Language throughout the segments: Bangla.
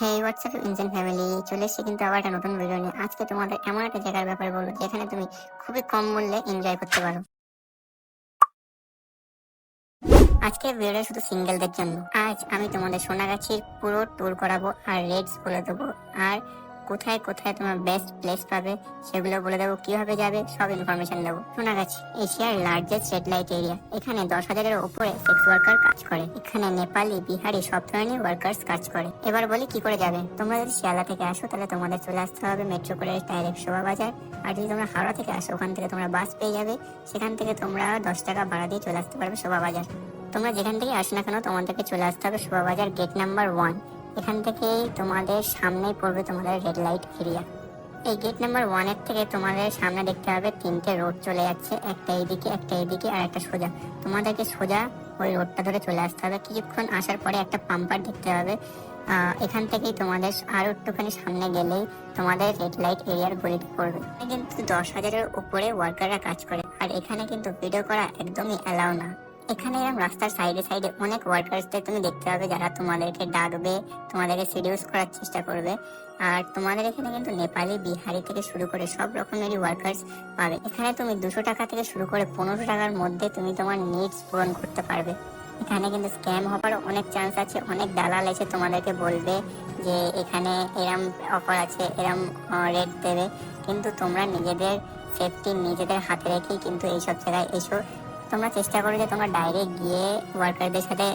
হে হোয়াটসঅ্যাপ ইঞ্জিন ফ্যামিলি চলে এসেছি কিন্তু আবার একটা নতুন ভিডিও নিয়ে। আজকে তোমাদের এমন একটা জায়গার ব্যাপারে বলব, যেখানে তুমি খুবই কম মূল্যে এনজয় করতে পারো। আজকে ভিডিও শুধু সিঙ্গেলদের জন্য। আজ আমি তোমাদের সোনাগাছির পুরো ট্যুর করাবো আর রেটস বলে দেবো। আর কোথায় কোথায় তোমার বেস্ট প্লেস পাবে সেগুলো বলে দেবো, কীভাবে যাবে সব ইনফরমেশন দেবো সোনাগাছি, এশিয়ার লার্জেস্ট রেড লাইট এরিয়া এখানে দশ হাজারের উপরে সেক্স ওয়ার্কার কাজ করে। এখানে নেপালি, বিহারি, সব ধরনের ওয়ার্কার্স কাজ করে। এবার বলি কি করে যাবে? তোমরা যদি শিয়ালদা থেকে আসো, তাহলে তোমাদের চলে আসতে হবে মেট্রো করে ডাইরেক্ট শোভা বাজার। আর যদি তোমরা হাওড়া থেকে আসো, ওখান থেকে তোমরা বাস পেয়ে যাবে। সেখান থেকে তোমরা দশ টাকা ভাড়া দিয়ে চলে আসতে পারবে শোভা বাজার। তোমরা যেখান থেকে আসো না কেন, তোমাদেরকে চলে আসতে হবে শোভা বাজার গেট নাম্বার ওয়ান এখান থেকেই তোমাদের সামনেই পড়বে তোমাদের রেড লাইট এরিয়া এই গেট নাম্বার ওয়ানের থেকে তোমাদের সামনে দেখতে হবে তিনটে রোড চলে যাচ্ছে, একটা এইদিকে একটা এইদিকে আর একটা সোজা। তোমাদেরকে সোজা ওই রোডটা ধরে চলে আসতে হবে। কিছুক্ষণ আসার পরে একটা পাম্পার দেখতে হবে। এখান থেকেই তোমাদের আরও একটুখানি সামনে গেলেই তোমাদের রেড লাইট এরিয়ার গলিতে পড়বে। কিন্তু দশ হাজারের উপরে ওয়ার্কাররা কাজ করে। আর এখানে কিন্তু ভিডিও করা একদমই অ্যালাউ না। এখানে এরকম রাস্তার সাইডে সাইডে অনেক ওয়ার্কার্সদের তুমি দেখতে পাবে যারা তোমাদেরকে ডাকবে, তোমাদেরকে সিডিউস করার চেষ্টা করবে। আর তোমাদের এখানে কিন্তু নেপালি, বিহারি থেকে শুরু করে সব রকমেরই ওয়ার্কার্স পাবে। এখানে তুমি দুশো টাকা থেকে শুরু করে পনেরোশো টাকার মধ্যে তুমি তোমার নিডস পূরণ করতে পারবে। এখানে কিন্তু স্ক্যাম হওয়ার অনেক চান্স আছে, অনেক দালাল এসে তোমাদেরকে বলবে যে এখানে এরম অফার আছে, এরম রেট দেবে। কিন্তু তোমরা নিজেদের সেফটি নিজেদের হাতে রেখেই কিন্তু এইসব জায়গায় এসো। তোমরা চেষ্টা করো যে তোমরা ডাইরেক্ট গিয়ে ওয়ার্কারদের সাথে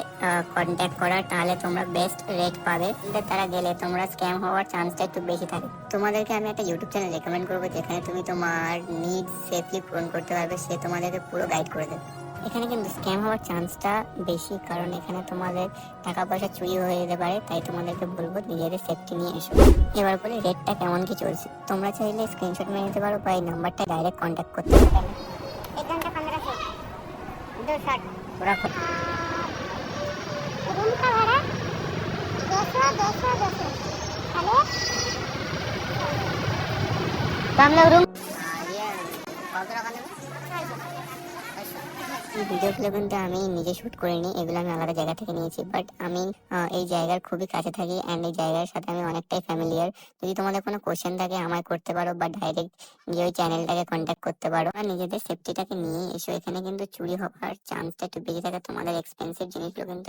কন্ট্যাক্ট করার, তাহলে তোমরা বেস্ট রেট পাবে। দ্বারা গেলে তোমরা স্ক্যাম হওয়ার চান্সটা একটু বেশি থাকে। তোমাদেরকে আমি একটা ইউটিউব চ্যানেল রেকমেন্ড করব, যেখানে তুমি তোমার নিড সেফলি পূরণ করতে পারবে, সে তোমাদেরকে পুরো গাইড করে দেবে। এখানে কিন্তু স্ক্যাম হওয়ার চান্সটা বেশি, কারণ এখানে তোমাদের টাকা পয়সা চুরি হয়ে যেতে পারে, তাই তোমাদেরকে বলব নিজেদের সেফটি নিয়ে এসো। এবার বলি রেটটা কেমন কি চলছে। তোমরা চাইলে স্ক্রিনশট মেরে নিতে পারো বা এই নাম্বারটা ডাইরেক্ট কন্ট্যাক্ট করতে পারো। दो शर्ट ওরা रूम ভিডিও ক্লিপগুলো আমি নিজে শুট করিনি, এগুলো আমি আলাদা জায়গা থেকে নিয়েছি। বাট আমি এই জায়গার খুবই কাছে থাকি অ্যান্ড এই জায়গার সাথে আমি অনেকটাই ফ্যামিলিয়ার যদি তোমাদের কোনো কোশ্চেন থাকে, আমায় করতে পারো বা ডাইরেক্ট গিয়ে ওই চ্যানেলটাকে কন্ট্যাক্ট করতে পারো। আর নিজেদের সেফটিটাকে নিয়ে এসো। এখানে কিন্তু চুরি হওয়ার চান্সটা একটু বেশি থাকে। তোমাদের এক্সপেন্সিভ জিনিসগুলো কিন্তু